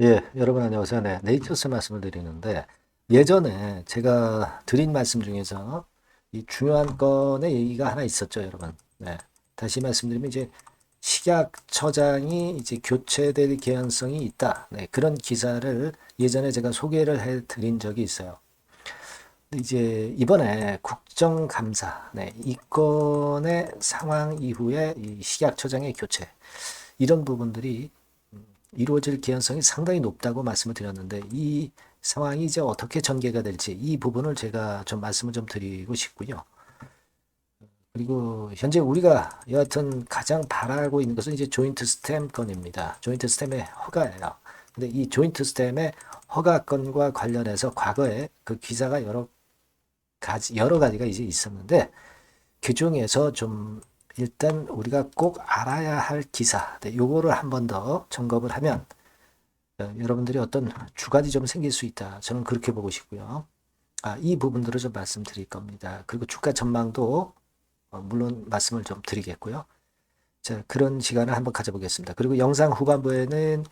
예, 여러분 안녕하세요. 네, 네이처스 말씀을 드리는데 예전에 제가 드린 말씀 중에서 이 중요한 건의 얘기가 하나 있었죠, 여러분. 네, 다시 말씀드리면 이제 식약 처장이 이제 교체될 개연성이 있다. 네, 그런 기사를 예전에 제가 소개를 해 드린 적이 있어요. 이제 이번에 국정감사, 네, 이 건의 상황 이후에 이 식약처장의 교체 이런 부분들이 이루어질 개연성이 상당히 높다고 말씀을 드렸는데 이 상황이 이제 어떻게 전개가 될지 이 부분을 제가 좀 말씀을 좀 드리고 싶고요. 그리고 현재 우리가 여하튼 가장 바라고 있는 것은 이제 조인트 스템 건입니다. 조인트 스템의 허가예요. 근데 이 조인트 스템의 허가 건과 관련해서 과거에 그 기사가 여러 가지 여러 가지가 이제 있었는데 그 중에서 좀 일단 우리가 꼭 알아야 할 기사, 네, 요거를 한 번 더 점검을 하면 어, 여러분들이 어떤 주관이 좀 생길 수 있다. 저는 그렇게 보고 싶고요. 아, 이 부분들을 좀 말씀드릴 겁니다. 그리고 주가 전망도 어, 물론 말씀을 좀 드리겠고요. 자, 그런 시간을 한번 가져보겠습니다. 그리고 영상 후반부에는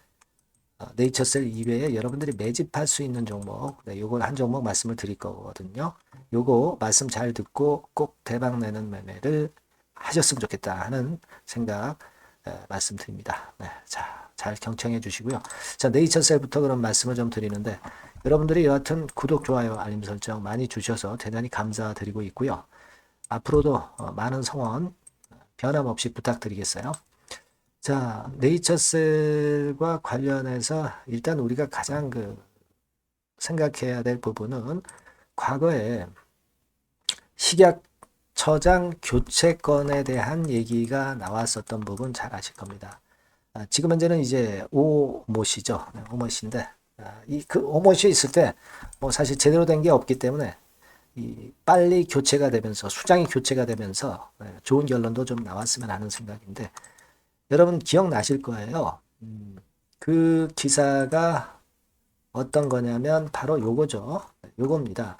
어, 네이처셀 이외에 여러분들이 매집할 수 있는 종목, 네, 요걸 한 종목 말씀을 드릴 거거든요. 요거 말씀 잘 듣고 꼭 대박 내는 매매를 하셨으면 좋겠다 하는 생각 에, 말씀드립니다. 네, 자, 잘 경청해 주시고요. 자, 네이처셀부터 그런 말씀을 좀 드리는데 여러분들이 여하튼 구독, 좋아요, 알림 설정 많이 주셔서 대단히 감사드리고 있고요. 앞으로도 어, 많은 성원 변함없이 부탁드리겠어요. 자, 네이처셀과 관련해서 일단 우리가 가장 그 생각해야 될 부분은 과거에 식약 처장 교체건에 대한 얘기가 나왔었던 부분 잘 아실 겁니다. 아, 지금 현재는 이제 오모시죠. 네, 오모시인데 아, 이그 오모시 있을 때 뭐 사실 제대로 된 게 없기 때문에 이 빨리 교체가 되면서 수장이 교체가 되면서 네, 좋은 결론도 좀 나왔으면 하는 생각인데 여러분 기억나실 거예요. 음, 그 기사가 어떤 거냐면 바로 요거죠. 네, 요겁니다.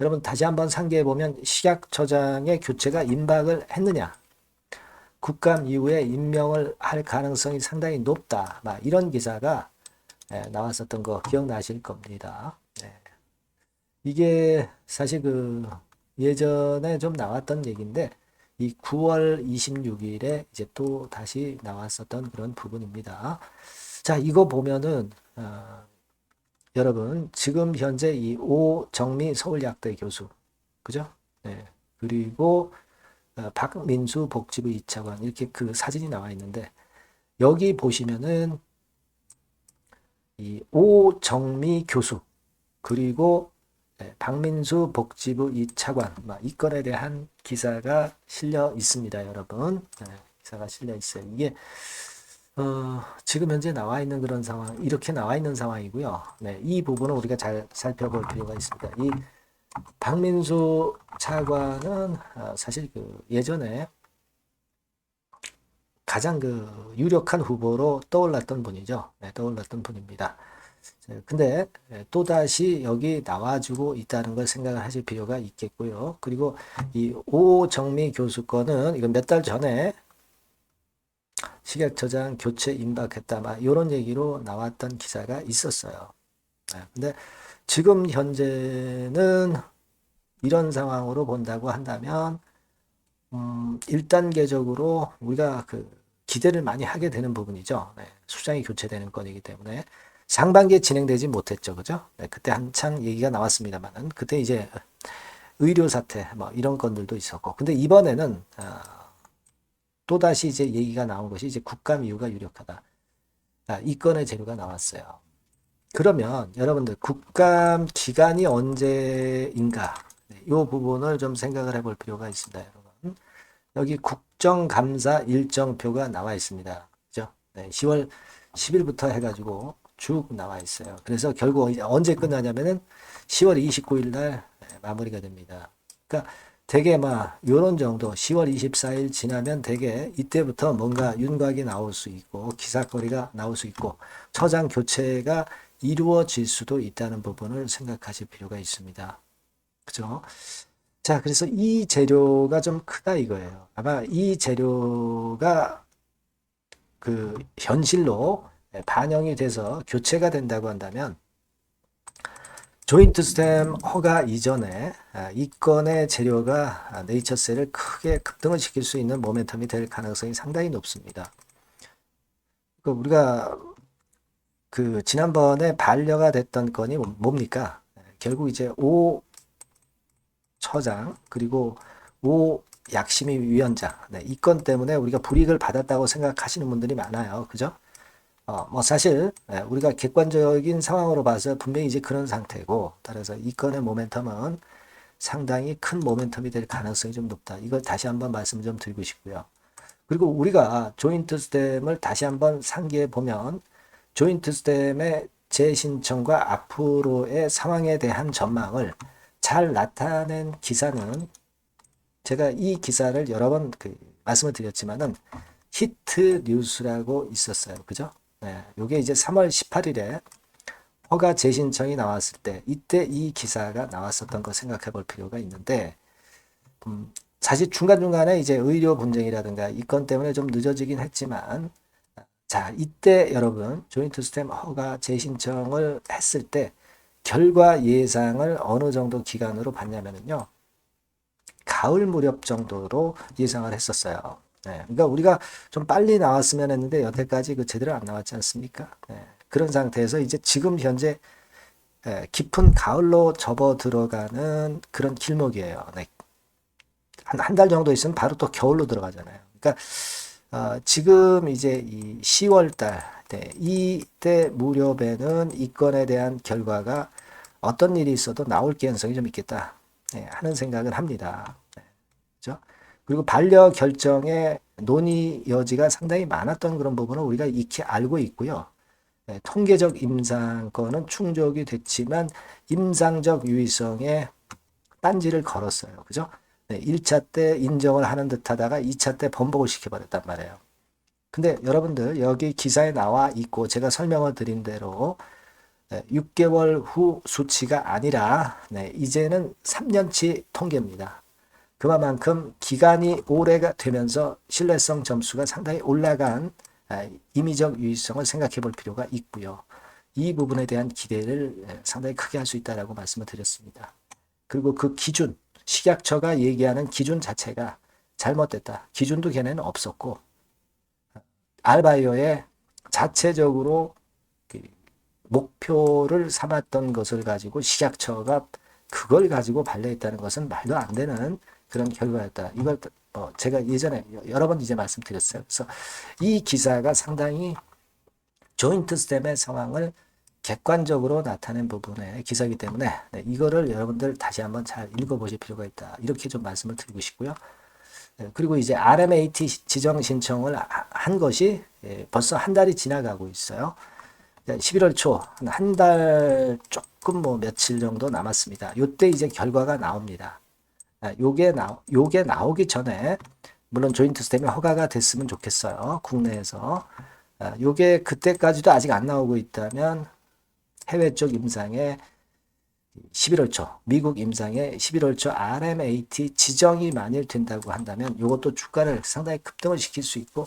여러분 다시 한번 상기해 보면 식약 처장의 교체가 임박을 했느냐? 국감 이후에 임명을 할 가능성이 상당히 높다. 막 이런 기사가 예, 나왔었던 거 기억나실 겁니다. 네. 이게 사실 그 예전에 좀 나왔던 얘기인데 이 9월 26일에 이제 또 다시 나왔었던 그런 부분입니다. 자, 이거 보면은 어, 여러분 지금 현재 이 오정미 서울약대 교수 그죠? 네. 그리고 어, 박민수 복지부 2차관 이렇게 그 사진이 나와 있는데 여기 보시면은 이 오정미 교수 그리고 네, 박민수 복지부 2차관 이 건에 대한 기사가 실려 있습니다, 여러분. 네, 기사가 실려 있어요. 이게 어, 지금 현재 나와 있는 그런 상황, 이렇게 나와 있는 상황이고요. 네, 이 부분은 우리가 잘 살펴볼 필요가 있습니다. 이 박민수 차관은 어, 사실 그 예전에 가장 그 유력한 후보로 떠올랐던 분이죠. 네, 떠올랐던 분입니다. 근데 또다시 여기 나와주고 있다는 걸 생각을 하실 필요가 있겠고요. 그리고 이 오정미 교수 거는 이건 몇 달 전에 식약처장 교체 임박했다. 막 이런 얘기로 나왔던 기사가 있었어요. 네, 근데 지금 현재는 이런 상황으로 본다고 한다면 음, 1단계적으로 우리가 그 기대를 많이 하게 되는 부분이죠. 네, 수장이 교체되는 건이기 때문에 상반기에 진행되지 못했죠. 그죠? 네, 그때 한창 얘기가 나왔습니다만은 그때 이제 의료 사태 뭐 이런 건들도 있었고 근데 이번에는 어, 또다시 이제 얘기가 나온 것이 이제 국감 이유가 유력하다. 아, 이 건의 재료가 나왔어요. 그러면 여러분들 국감 기간이 언제인가 네, 이 부분을 좀 생각을 해볼 필요가 있습니다, 여러분. 여기 국정감사 일정표가 나와 있습니다. 그죠? 네, 10월 10일부터 해가지고 쭉 나와 있어요. 그래서 결국 언제 끝나냐면은 10월 29일 날 네, 마무리가 됩니다. 그러니까 대개 막 요런 정도 10월 24일 지나면 대개 이때부터 뭔가 윤곽이 나올 수 있고 기사거리가 나올 수 있고 처장 교체가 이루어질 수도 있다는 부분을 생각하실 필요가 있습니다. 그죠? 자, 그래서 이 재료가 좀 크다 이거예요. 아마 이 재료가 그 현실로 예, 반영이 돼서 교체가 된다고 한다면 조인트 스템 허가 이전에 아, 이 건의 재료가 아, 네이처셀을 크게 급등을 시킬 수 있는 모멘텀이 될 가능성이 상당히 높습니다. 그 우리가 그 지난번에 반려가 됐던 건이 뭐- 뭡니까? 예, 결국 이제 오 처장 그리고 오 약심위 위원장 네, 이건 때문에 우리가 불이익을 받았다고 생각하시는 분들이 많아요. 그죠? 어, 뭐 사실 예, 우리가 객관적인 상황으로 봐서 분명히 이제 그런 상태고 따라서 이 건의 모멘텀은 상당히 큰 모멘텀이 될 가능성이 좀 높다. 이걸 다시 한번 말씀 좀 드리고 싶고요. 그리고 우리가 조인트 스템을 다시 한번 상기해 보면 조인트 스템의 재신청과 앞으로의 상황에 대한 전망을 잘 나타낸 기사는 제가 이 기사를 여러 번 그 말씀을 드렸지만은 히트 뉴스라고 있었어요. 그죠? 네. 요게 이제 3월 18일에 허가 재신청이 나왔을 때 이때 이 기사가 나왔었던 거 생각해 볼 필요가 있는데 음, 사실 중간중간에 이제 의료 분쟁이라든가 이 건 때문에 좀 늦어지긴 했지만 자, 이때 여러분 조인트 스템 허가 재신청을 했을 때 결과 예상을 어느 정도 기간으로 봤냐면요. 가을 무렵 정도로 예상을 했었어요. 네, 그러니까 우리가 좀 빨리 나왔으면 했는데 여태까지 그 제대로 안 나왔지 않습니까? 네, 그런 상태에서 이제 지금 현재 예, 깊은 가을로 접어 들어가는 그런 길목이에요. 네. 한, 한 달 정도 있으면 바로 또 겨울로 들어가잖아요. 그러니까, 어, 지금 이제 이 10월 달, 네, 이때 무렵에는 이 건에 대한 결과가 어떤 일이 있어도 나올 가능성이 좀 있겠다. 네, 하는 생각을 합니다. 네, 그죠? 그리고 반려 결정의 논의 여지가 상당히 많았던 그런 부분을 우리가 익히 알고 있고요. 네, 통계적 임상권은 충족이 됐지만 임상적 유의성에 딴지를 걸었어요. 그죠? 네, 1차 때 인정을 하는 듯 하다가 2차 때 번복을 시켜버렸단 말이에요. 근데 여러분들 여기 기사에 나와 있고 제가 설명을 드린 대로 네, 6개월 후 수치가 아니라 네, 이제는 3년치 통계입니다. 그만큼 기간이 오래가 되면서 신뢰성 점수가 상당히 올라간 아, 임의적 유의성을 생각해 볼 필요가 있고요. 이 부분에 대한 기대를 예, 상당히 크게 할 수 있다라고 말씀을 드렸습니다. 그리고 그 기준, 식약처가 얘기하는 기준 자체가 잘못됐다. 기준도 걔네는 없었고, 알바이어의 자체적으로 그 목표를 삼았던 것을 가지고 식약처가 그걸 가지고 반려했다는 것은 말도 안 되는 그런 결과였다. 이걸 뭐 제가 예전에 여러 번 이제 말씀드렸어요. 그래서 이 기사가 상당히 조인트 스템의 상황을 객관적으로 나타낸 부분의 기사이기 때문에 네, 이거를 여러분들 다시 한번 잘 읽어보실 필요가 있다. 이렇게 좀 말씀을 드리고 싶고요. 네, 그리고 이제 RMAT 지정 신청을 한 것이 예, 벌써 한 달이 지나가고 있어요. 11월 초, 한 달 조금 뭐 며칠 정도 남았습니다. 요때 이제 결과가 나옵니다. 아, 요게 나, 요게 나오기 전에, 물론 조인트 스템이 허가가 됐으면 좋겠어요. 국내에서. 아, 요게 그때까지도 아직 안 나오고 있다면, 해외 쪽 임상에 11월 초, 미국 임상에 11월 초 RMAT 지정이 만일 된다고 한다면 이것도 주가를 상당히 급등을 시킬 수 있고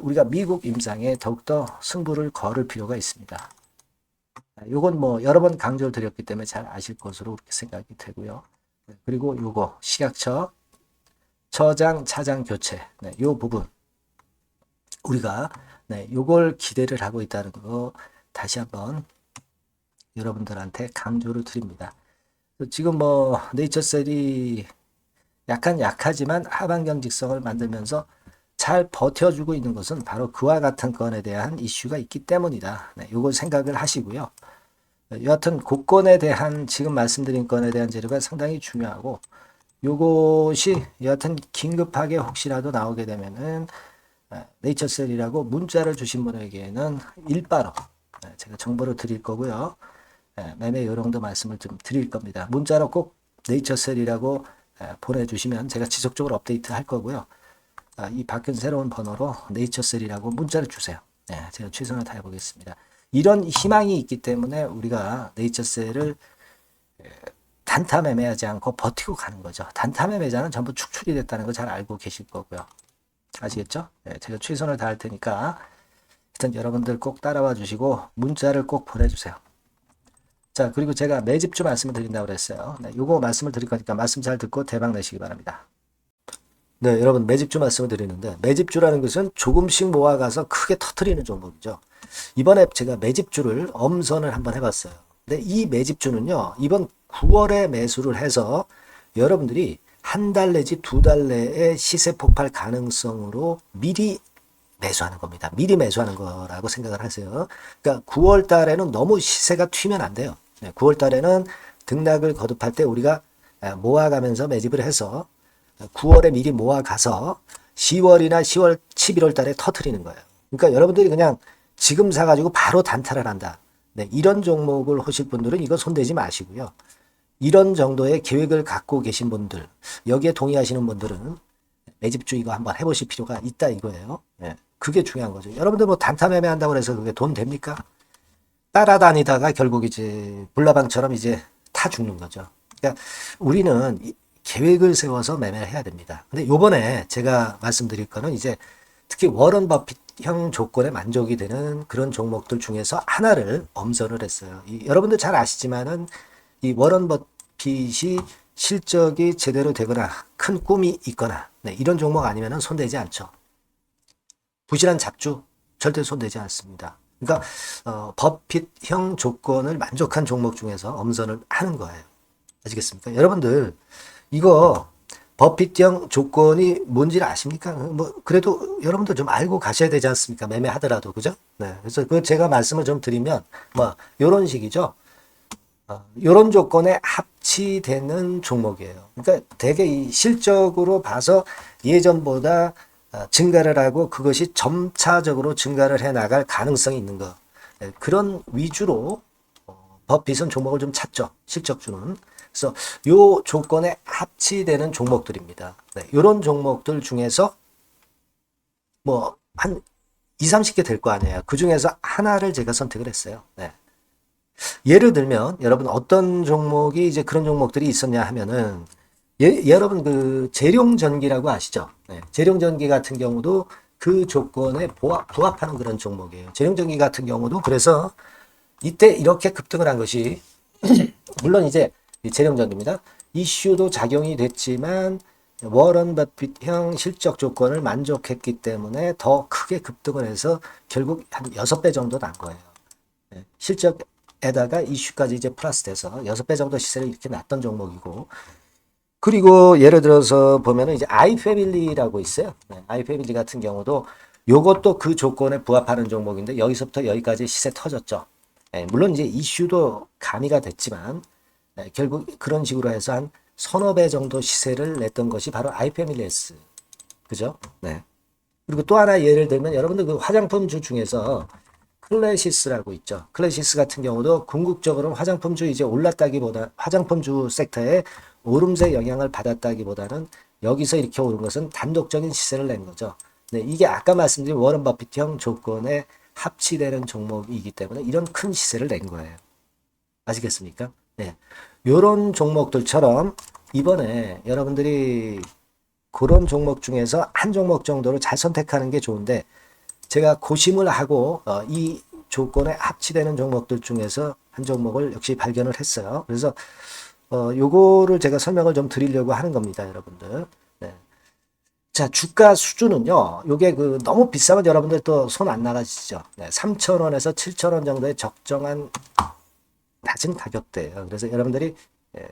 우리가 미국 임상에 더욱더 승부를 걸을 필요가 있습니다. 이건 뭐 여러 번 강조를 드렸기 때문에 잘 아실 것으로 그렇게 생각이 되고요. 그리고 요거 식약처 처장 차장 교체 네, 요 부분 우리가 네, 요걸 기대를 하고 있다는 거 다시 한번 여러분들한테 강조를 드립니다. 지금 뭐 네이처셀이 약간 약하지만 하반 경 직성을 만들면서 잘 버텨주고 있는 것은 바로 그와 같은 건에 대한 이슈가 있기 때문이다. 네, 요걸 생각을 하시고요. 여하튼 고건에 대한 지금 말씀드린 건에 대한 재료가 상당히 중요하고 요것이 여하튼 긴급하게 혹시라도 나오게 되면은 네이처셀이라고 문자를 주신 분에게는 일바로 제가 정보를 드릴 거고요. 매매 요령도 말씀을 좀 드릴 겁니다. 문자로 꼭 네이처셀이라고 보내주시면 제가 지속적으로 업데이트 할 거고요. 아, 이 바뀐 새로운 번호로 네이처셀이라고 문자를 주세요. 네, 제가 최선을 다해 보겠습니다. 이런 희망이 있기 때문에 우리가 네이처셀을 단타 매매하지 않고 버티고 가는 거죠. 단타 매매자는 전부 축출이 됐다는 거 잘 알고 계실 거고요. 아시겠죠? 네, 제가 최선을 다할 테니까 하여튼 여러분들 꼭 따라와 주시고 문자를 꼭 보내주세요. 자, 그리고 제가 매집주 말씀을 드린다고 그랬어요. 네, 요거 말씀을 드릴 거니까 말씀 잘 듣고 대박 내시기 바랍니다. 네, 여러분 매집주 말씀을 드리는데 매집주라는 것은 조금씩 모아가서 크게 터트리는 종목이죠. 이번에 제가 매집주를 엄선을 한번 해봤어요. 근데 이 매집주는요, 이번 9월에 매수를 해서 여러분들이 한 달 내지 두 달 내에 시세 폭발 가능성으로 미리 매수하는 겁니다. 미리 매수하는 거라고 생각을 하세요. 그러니까 9월 달에는 너무 시세가 튀면 안 돼요. 9월 달에는 등락을 거듭할 때 우리가 모아가면서 매집을 해서 9월에 미리 모아가서 10월이나 10월, 11월 달에 터트리는 거예요. 그러니까 여러분들이 그냥 지금 사가지고 바로 단타를 한다. 네, 이런 종목을 하실 분들은 이거 손대지 마시고요. 이런 정도의 계획을 갖고 계신 분들, 여기에 동의하시는 분들은 매집주 이거 한번 해보실 필요가 있다 이거예요. 예, 그게 중요한 거죠. 여러분들 뭐 단타 매매한다고 해서 그게 돈 됩니까? 따라다니다가 결국 이제 불나방처럼 이제 타 죽는 거죠. 그러니까 우리는 계획을 세워서 매매를 해야 됩니다. 근데 요번에 제가 말씀드릴 거는 이제 특히 워런 버핏형 조건에 만족이 되는 그런 종목들 중에서 하나를 엄선을 했어요. 이, 여러분들 잘 아시지만은 이 워런 버핏이 실적이 제대로 되거나 큰 꿈이 있거나 네, 이런 종목 아니면은 손대지 않죠. 부실한 잡주 절대 손대지 않습니다. 그러니까 어, 버핏형 조건을 만족한 종목 중에서 엄선을 하는 거예요. 아시겠습니까? 여러분들 이거 버핏형 조건이 뭔지를 아십니까? 뭐 그래도 여러분들 좀 알고 가셔야 되지 않습니까? 매매하더라도 그죠? 네. 그래서 그 제가 말씀을 좀 드리면 뭐 요런 식이죠. 어, 요런 조건에 합치되는 종목이에요. 그러니까 이 실적으로 봐서 예전보다 어, 증가를 하고 그것이 점차적으로 증가를 해 나갈 가능성이 있는 거. 네, 그런 위주로 어, 버핏은 종목을 좀 찾죠. 실적주는. 그래서 요 조건에 합치되는 종목들입니다. 네, 이런 종목들 중에서 뭐 한 2, 30개 될 거 아니에요. 그 중에서 하나를 제가 선택을 했어요. 네. 예를 들면 여러분 어떤 종목이 이제 그런 종목들이 있었냐 하면은 예, 여러분 그 재룡전기라고 아시죠? 네, 재룡전기 같은 경우도 그 조건에 부합, 부합하는 그런 종목이에요. 재룡전기 같은 경우도 그래서 이때 이렇게 급등을 한 것이 물론 이제 재룡전기입니다. 이슈도 작용이 됐지만 워런 버핏형 실적 조건을 만족했기 때문에 더 크게 급등을 해서 결국 한 6배 정도 난 거예요. 네, 실적에다가 이슈까지 이제 플러스 돼서 6배 정도 시세를 이렇게 났던 종목이고 그리고 예를 들어서 보면은 이제 아이패밀리라고 있어요. 네, 아이패밀리 같은 경우도 요것도 그 조건에 부합하는 종목인데 여기서부터 여기까지 시세 터졌죠. 네, 물론 이제 이슈도 가미가 됐지만 네, 결국 그런 식으로 해서 한 서너 배 정도 시세를 냈던 것이 바로 아이패밀리스. 그죠? 네. 그리고 또 하나 예를 들면 여러분들 그 화장품주 중에서 클래시스라고 있죠. 클래시스 같은 경우도 궁극적으로 화장품주 이제 올랐다기보다 화장품주 섹터에 오름세 영향을 받았다기보다는 여기서 이렇게 오른 것은 단독적인 시세를 낸 거죠. 네, 이게 아까 말씀드린 워런 버핏형 조건에 합치되는 종목이기 때문에 이런 큰 시세를 낸 거예요. 아시겠습니까? 네. 요런 종목들처럼 이번에 여러분들이 그런 종목 중에서 한 종목 정도를 잘 선택하는 게 좋은데 제가 고심을 하고 어, 이 조건에 합치되는 종목들 중에서 한 종목을 역시 발견을 했어요. 그래서 어, 요거를 제가 설명을 좀 드리려고 하는 겁니다, 여러분들. 네. 자, 주가 수준은요, 요게 그 너무 비싸면 여러분들 또 손 안 나가시죠. 네, 3,000원에서 7,000원 정도의 적정한 낮은 가격대예요. 그래서 여러분들이 예,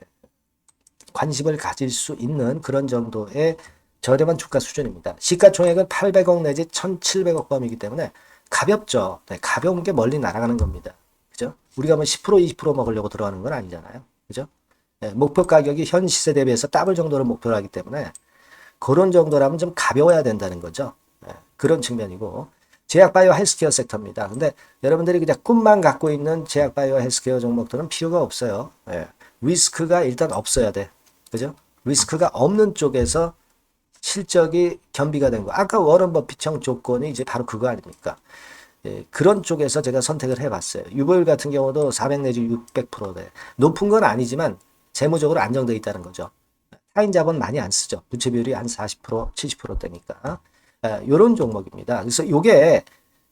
관심을 가질 수 있는 그런 정도의 저렴한 주가 수준입니다. 시가총액은 800억 내지 1,700억 범이기 때문에 가볍죠. 네, 가벼운 게 멀리 날아가는 겁니다. 그죠? 우리가 뭐 10% 20% 먹으려고 들어가는 건 아니잖아요. 그죠? 네, 목표 가격이 현 시세 대비해서 더블 정도를 목표로 하기 때문에 그런 정도라면 좀 가벼워야 된다는 거죠. 네, 그런 측면이고 제약바이오 헬스케어 섹터입니다. 근데 여러분들이 그냥 꿈만 갖고 있는 제약바이오 헬스케어 종목들은 필요가 없어요. 예. 리스크가 일단 없어야 돼. 그죠? 리스크가 없는 쪽에서 실적이 겸비가 된 거. 아까 워런 버핏형 조건이 이제 바로 그거 아닙니까? 예, 그런 쪽에서 제가 선택을 해봤어요. 유보율 같은 경우도 400 내지 600%대. 높은 건 아니지만 재무적으로 안정되어 있다는 거죠. 타인 자본 많이 안 쓰죠. 부채 비율이 한 40%, 70%대니까. 이런 종목입니다. 그래서 요게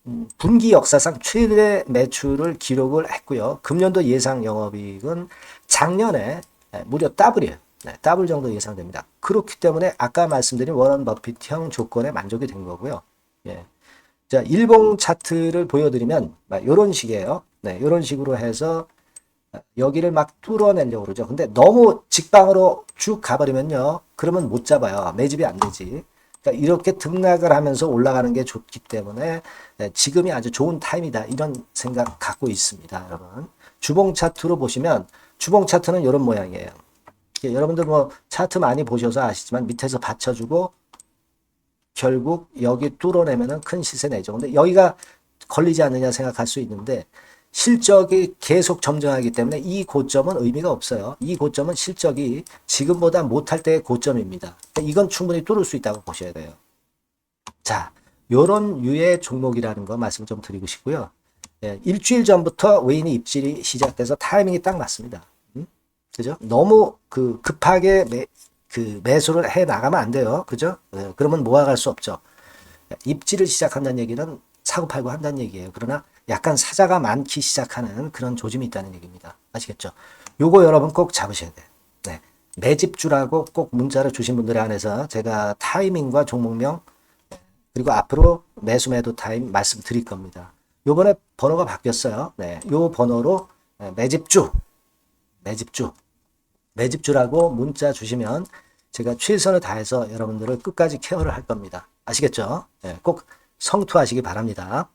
음, 분기 역사상 최대 매출을 기록을 했고요. 금년도 예상 영업이익은 작년에 예, 무려 더블이에요. 네, 더블 정도 예상됩니다. 그렇기 때문에 아까 말씀드린 워런 버핏형 조건에 만족이 된 거고요. 예. 자, 일봉 차트를 보여드리면 이런 식이에요. 네, 이런 식으로 해서 여기를 막 뚫어내려고 그러죠. 근데 너무 직방으로 쭉 가버리면요. 그러면 못 잡아요. 매집이 안 되지. 그러니까 이렇게 등락을 하면서 올라가는 게 좋기 때문에 네, 지금이 아주 좋은 타임이다. 이런 생각 갖고 있습니다. 여러분. 주봉 차트로 보시면 주봉 차트는 이런 모양이에요. 예, 여러분들 뭐 차트 많이 보셔서 아시지만 밑에서 받쳐주고 결국 여기 뚫어내면은 큰 시세 내죠. 근데 여기가 걸리지 않느냐 생각할 수 있는데 실적이 계속 점증하기 때문에 이 고점은 의미가 없어요. 이 고점은 실적이 지금보다 못할 때의 고점입니다. 이건 충분히 뚫을 수 있다고 보셔야 돼요. 자, 요런 유의 종목이라는 거 말씀 좀 드리고 싶고요. 예, 일주일 전부터 외인이 입질이 시작돼서 타이밍이 딱 맞습니다. 음? 그죠? 너무 그 급하게 매, 그 매수를 해 나가면 안 돼요. 그죠? 예, 그러면 모아갈 수 없죠. 입질을 시작한다는 얘기는 사고 팔고 한다는 얘기예요. 그러나 약간 사자가 많기 시작하는 그런 조짐이 있다는 얘기입니다. 아시겠죠? 요거 여러분 꼭 잡으셔야 돼요. 네. 매집주라고 꼭 문자를 주신 분들에 한해서 제가 타이밍과 종목명 그리고 앞으로 매수 매도 타임 말씀드릴 겁니다. 요번에 번호가 바뀌었어요. 네. 요 번호로 네, 매집주 매집주 매집주라고 문자 주시면 제가 최선을 다해서 여러분들을 끝까지 케어를 할 겁니다. 아시겠죠? 네, 꼭 성투하시기 바랍니다.